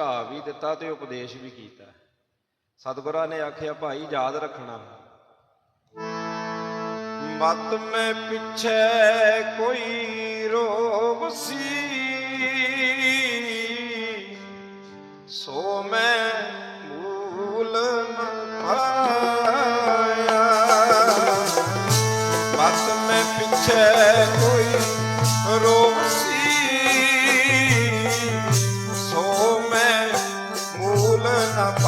ਘਾ ਵੀ ਦਿੱਤਾ ਤੇ ਉਪਦੇਸ਼ ਵੀ ਕੀਤਾ। ਸਤਿਗੁਰਾਂ ਨੇ ਆਖਿਆ, ਭਾਈ, ਯਾਦ ਰੱਖਣਾ। ਮਤ ਮੈਂ ਪਿੱਛੇ ਕੋਈ ਰੋਵਸੀ ਸੋ। ਮੈਂ ਮੂਲ ਨ ਪਾਇਆ। ਮਤ ਮੈਂ ਪਿੱਛੇ ਕੋਈ ਰੋਗ ਮੂਲ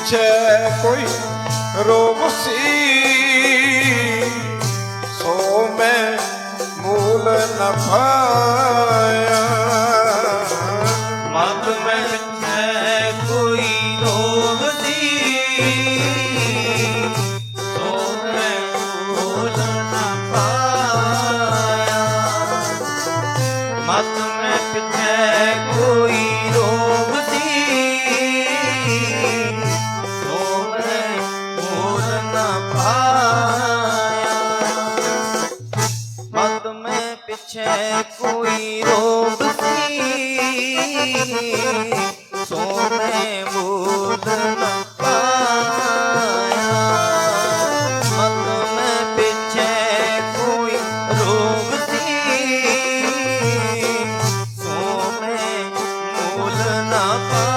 ਪਿੱਛੇ ਕੋਈ ਰੋਗ ਸੀ। ਸੋ ਮੈਂ ਮੂਲ ਨ ਪਾਇਆ। ਮਤ ਮੈਂ ਪਿੱਛੇ ਕੋਈ ਰੋਗ ਸੀ। ਸੋ ਮੈਂ ਮੂਲ ਨਾ ਪਾਇਆ। ਮਤ ਮੈਂ ਪਿੱਛੇ છે કોઈ રોગસી સોને બુધન ना पा